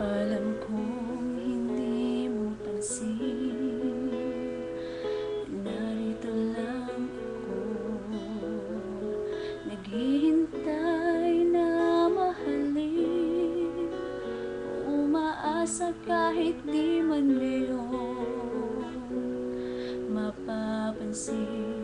Alam kong hindi mo pansin. Narito lang ako. Naghihintay na mahalin. Umaasa kahit di man ngayon Mapapansin.